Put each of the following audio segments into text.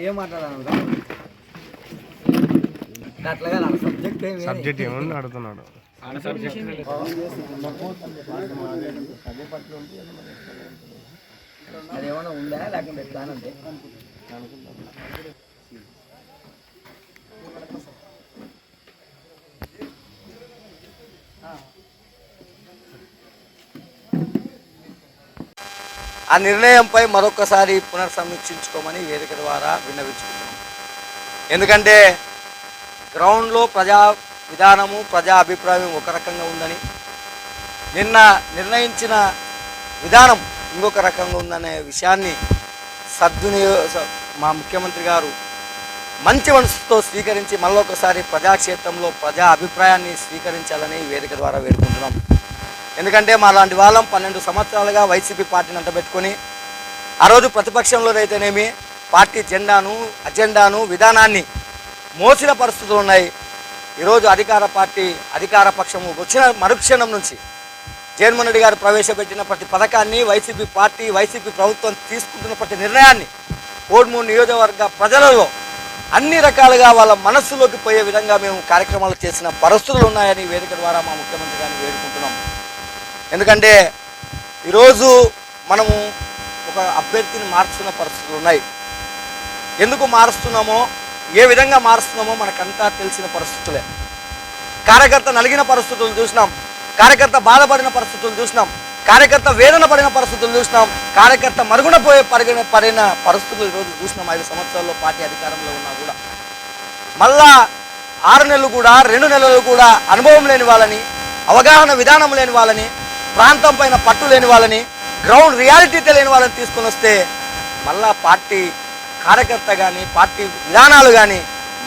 ఏం మాట్లాడాలంట అట్లాగా నా సబ్జెక్ట్ ఏమి సబ్జెక్ట్ ఏమని అడుగుతున్నాడు అది ఏమైనా ఉందా? లేకుంటే ఎట్లా అని ఆ నిర్ణయంపై మరొకసారి పునర్సమీక్షించుకోమని వేదిక ద్వారా విన్నవించుకుంటున్నాం. ఎందుకంటే గ్రౌండ్లో ప్రజా విధానము ప్రజా అభిప్రాయం ఒక రకంగా ఉందని నిన్న నిర్ణయించిన విధానం ఇంకొక రకంగా ఉందనే విషయాన్ని సద్వినియో మా ముఖ్యమంత్రి గారు మంచి మనసుతో స్వీకరించి మళ్ళొకసారి ప్రజాక్షేత్రంలో ప్రజా అభిప్రాయాన్ని స్వీకరించాలని వేదిక ద్వారా వేడుకుంటున్నాం. ఎందుకంటే మా లాంటి వాళ్ళం పన్నెండు సంవత్సరాలుగా వైసీపీ పార్టీని అంటబెట్టుకొని ఆ రోజు ప్రతిపక్షంలోనైతేనేమి పార్టీ జెండాను అజెండాను విధానాన్ని మోసిన పరిస్థితులు ఉన్నాయి. ఈరోజు అధికార పార్టీ అధికార పక్షము వచ్చిన మరుక్షణం నుంచి జగన్మోహన్ రెడ్డి గారు ప్రవేశపెట్టిన ప్రతి పథకాన్ని వైసీపీ పార్టీ వైసీపీ ప్రభుత్వం తీసుకుంటున్న ప్రతి నిర్ణయాన్ని కోడ్మూరు నియోజకవర్గ ప్రజలలో అన్ని రకాలుగా వాళ్ళ మనస్సులోకి పోయే విధంగా మేము కార్యక్రమాలు చేసిన పరిస్థితులు ఉన్నాయని వేదిక ద్వారా మా ముఖ్యమంత్రి గారిని వేడుకుంటున్నాం. ఎందుకంటే ఈరోజు మనము ఒక అభ్యర్థిని మార్చుకున్న పరిస్థితులు ఉన్నాయి. ఎందుకు మారుస్తున్నామో ఏ విధంగా మారుస్తున్నామో మనకంతా తెలిసిన పరిస్థితులే. కార్యకర్త నలిగిన పరిస్థితులు చూసినాం. కార్యకర్త బాధపడిన పరిస్థితులు చూసినాం. కార్యకర్త వేదన పడిన పరిస్థితులు చూసినాం. కార్యకర్త మరుగున పోయే పరిగిన పడిన పరిస్థితులు ఈరోజు చూసినాం. ఐదు సంవత్సరాల్లో పార్టీ అధికారంలో ఉన్నా కూడా. మళ్ళా ఆరు నెలలు కూడా రెండు నెలలు కూడా అనుభవం లేని వాళ్ళని అవగాహన విధానం లేని వాళ్ళని ప్రాంతం పైన పట్టు లేని వాళ్ళని గ్రౌండ్ రియాలిటీ తెలియని వాళ్ళని తీసుకొని వస్తే మళ్ళా పార్టీ కార్యకర్త కానీ పార్టీ విధానాలు కానీ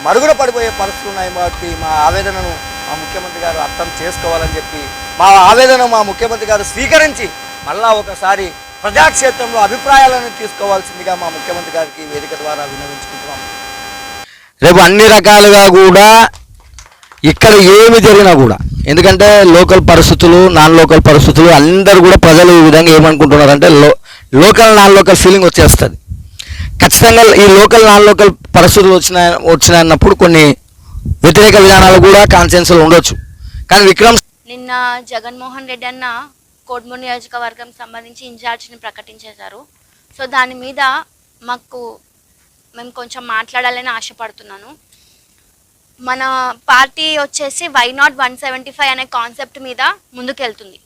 మరుగున పడిపోయే పరిస్థితులు ఉన్నాయి కాబట్టి మా ఆవేదనను మా ముఖ్యమంత్రి గారు అర్థం చేసుకోవాలని చెప్పి మా ఆవేదన మా ముఖ్యమంత్రి గారు స్వీకరించి మళ్ళా ఒకసారి ప్రజాక్షేత్రంలో అభిప్రాయాలను తీసుకోవాల్సిందిగా మా ముఖ్యమంత్రి గారికి వేదిక ద్వారా విన్నవించుకుంటున్నాం. రేపు అన్ని రకాలుగా కూడా ఇక్కడ ఏమి జరిగినా కూడా ఎందుకంటే లోకల్ పరిస్థితులు నాన్ లోకల్ పరిస్థితులు అందరూ కూడా ప్రజలు ఈ విధంగా ఏమనుకుంటున్నారంటే లో లోకల్ నాన్ లోకల్ ఫీలింగ్ వచ్చేస్తుంది. ఖచ్చితంగా ఈ లోకల్ నాన్ లోకల్ పరిస్థితులు వచ్చిన వచ్చినప్పుడు కొన్ని వ్యతిరేక విధానాలు కూడా కాన్సెన్స్లో ఉండొచ్చు. కానీ విక్రమ్ నిన్న జగన్మోహన్ రెడ్డి అన్న కోడ్మూరు నియోజకవర్గం సంబంధించి ఇన్ఛార్జ్ని ప్రకటించేశారు. సో దాని మీద మాకు మేము కొంచెం మాట్లాడాలని ఆశపడుతున్నాను. మన పార్టీ వచ్చేసి why not one seventy five అనే కాన్సెప్ట్ మీద ముందుకెళ్తుంది.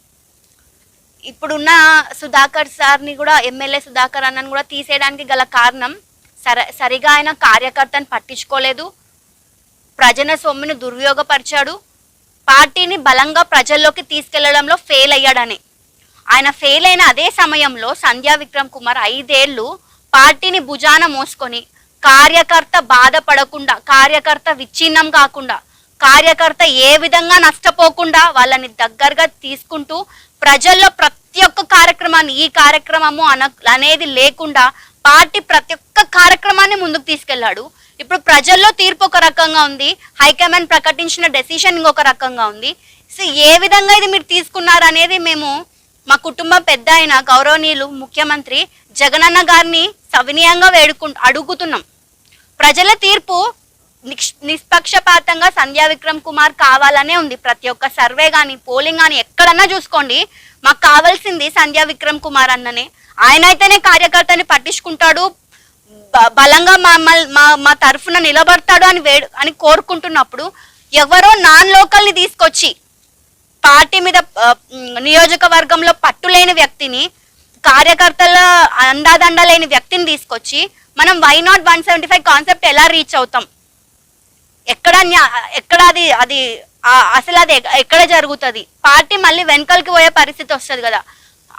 ఇప్పుడున్న సుధాకర్ సార్ని కూడా ఎమ్మెల్యే సుధాకర్ అన్నను కూడా తీసేయడానికి గల కారణం సర సరిగా ఆయన కార్యకర్తను పట్టించుకోలేదు. ప్రజల సొమ్మును దుర్వినియోగపరిచాడు. పార్టీని బలంగా ప్రజల్లోకి తీసుకెళ్ళడంలో ఫెయిల్ అయ్యాడని. ఆయన ఫెయిల్ అయిన అదే సమయంలో సంధ్యా విక్రమ్ కుమార్ ఐదేళ్ళు పార్టీని భుజాన మోసుకొని కార్యకర్త బాధపడకుండా కార్యకర్త విచ్ఛిన్నం కాకుండా కార్యకర్త ఏ విధంగా నష్టపోకుండా వాళ్ళని దగ్గరగా తీసుకుంటూ ప్రజల్లో ప్రతి ఒక్క కార్యక్రమాన్ని ఈ కార్యక్రమము అన అనేది లేకుండా పార్టీ ప్రతి ఒక్క కార్యక్రమాన్ని ముందుకు తీసుకెళ్ళాడు ఇప్పుడు ప్రజల్లో తీర్పు ఒక రకంగా ఉంది హైకమాండ్ ప్రకటించిన డెసిషన్ ఇంకొక రకంగా ఉంది. సో ఏ విధంగా ఇది మీరు తీసుకున్నారు అనేది మేము మా కుటుంబం పెద్ద అయిన గౌరవనీయులు ముఖ్యమంత్రి జగనన్న గారిని సవినీయంగా వేడుకు అడుగుతున్నాం. ప్రజల తీర్పు నిష్పక్షపాతంగా సంధ్యా విక్రమ్ కుమార్ కావాలనే ఉంది. ప్రతి ఒక్క సర్వే కానీ పోలింగ్ కానీ ఎక్కడన్నా చూసుకోండి. మాకు కావాల్సింది సంధ్యా విక్రమ్ కుమార్ అన్ననే. ఆయన అయితేనే కార్యకర్తని పట్టించుకుంటాడు. బ- బలంగా మమ్మల్ని మా మా తరఫున నిలబడతాడు అని వేడు అని కోరుకుంటున్నప్పుడు ఎవరో నాన్ లోకల్ని తీసుకొచ్చి పార్టీ మీద నియోజకవర్గంలో పట్టులేని వ్యక్తిని కార్యకర్తల అండాదండ లేని వ్యక్తిని తీసుకొచ్చి మనం why not one seventy five concept ఎలా రీచ్ అవుతాం? ఎక్కడ ఎక్కడ అది అది అసలు అది ఎక్కడ జరుగుతుంది? పార్టీ మళ్ళీ వెనకలకి పోయే పరిస్థితి వస్తుంది కదా.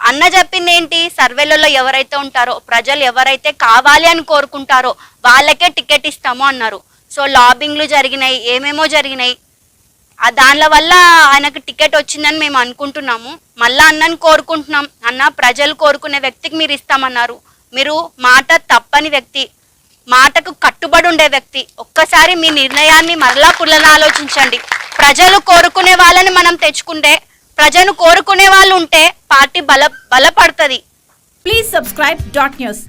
అన్న చెప్పింది ఏంటి? సర్వేలలో ఎవరైతే ఉంటారో ప్రజలు ఎవరైతే కావాలి అని కోరుకుంటారో వాళ్ళకే టికెట్ ఇస్తాము అన్నారు. సో లాబింగ్లు జరిగినాయి ఏమేమో జరిగినాయి. ఆ దానిల వల్ల ఆయనకు టికెట్ వచ్చిందని మేము అనుకుంటున్నాము. మళ్ళా అన్నని కోరుకుంటున్నాం. అన్న ప్రజలు కోరుకునే వ్యక్తికి మీరు ఇస్తామన్నారు. మీరు మాట తప్పని వ్యక్తి మాటకు కట్టుబడి ఉండే వ్యక్తి ఒక్కసారి మీ నిర్ణయాన్ని మరలా పునరాలోచించండి ప్రజలు కోరుకునే వాళ్ళని మనం తెచ్చుకుంటే ప్రజలు కోరుకునే వాళ్ళు ఉంటే పార్టీ బల బలపడుతుంది. Please subscribe dot news